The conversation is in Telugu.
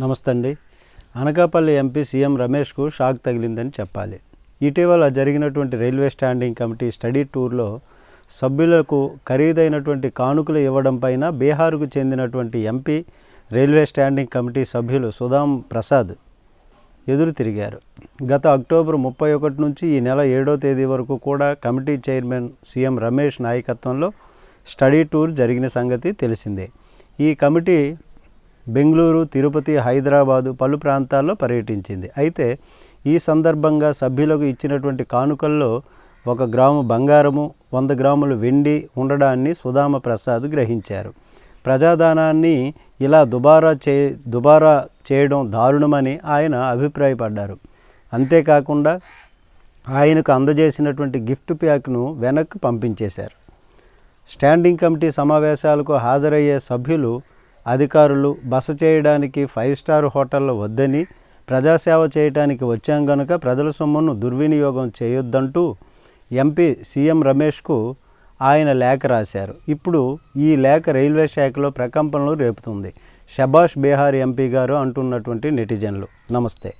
నమస్తే అండి అనకాపల్లి ఎంపీ సీఎం రమేష్కు షాక్ తగిలిందని చెప్పాలి. ఇటీవల జరిగినటువంటి రైల్వే స్టాండింగ్ కమిటీ స్టడీ టూర్లో సభ్యులకు ఖరీదైనటువంటి కానుకలు ఇవ్వడం పైన బీహార్కు చెందినటువంటి ఎంపీ రైల్వే స్టాండింగ్ కమిటీ సభ్యులు సుధాం ప్రసాద్ ఎదురు తిరిగారు. గత అక్టోబర్ ముప్పై ఒకటి నుంచి ఈ నెల ఏడో తేదీ వరకు కూడా కమిటీ చైర్మన్ సీఎం రమేష్ నాయకత్వంలో స్టడీ టూర్ జరిగిన సంగతి తెలిసిందే. ఈ కమిటీ బెంగళూరు తిరుపతి హైదరాబాదు పలు ప్రాంతాల్లో పర్యటించింది. అయితే ఈ సందర్భంగా సభ్యులకు ఇచ్చినటువంటి కానుకల్లో ఒక గ్రాము బంగారము వంద గ్రాములు వెండి ఉండడాన్ని సుధామ ప్రసాద్ గ్రహించారు. ప్రజాదానాన్ని ఇలా దుబారా చే దుబారా చేయడం దారుణమని ఆయన అభిప్రాయపడ్డారు. అంతేకాకుండా ఆయనకు అందజేసినటువంటి గిఫ్ట్ ప్యాక్ను వెనక్కి పంపించేశారు. స్టాండింగ్ కమిటీ సమావేశాలకు హాజరయ్యే సభ్యులు అధికారులు బస చేయడానికి ఫైవ్ స్టార్ హోటల్లో వద్దని ప్రజాసేవ చేయడానికి వచ్చాం గనుక ప్రజల సొమ్మును దుర్వినియోగం చేయొద్దంటూ ఎంపీ సీఎం రమేష్కు ఆయన లేఖ రాశారు. ఇప్పుడు ఈ లేఖ రైల్వే శాఖలో ప్రకంపనలు రేపుతుంది. షబాష్ బీహార్ ఎంపీ గారు అంటున్నటువంటి నెటిజన్లు. నమస్తే.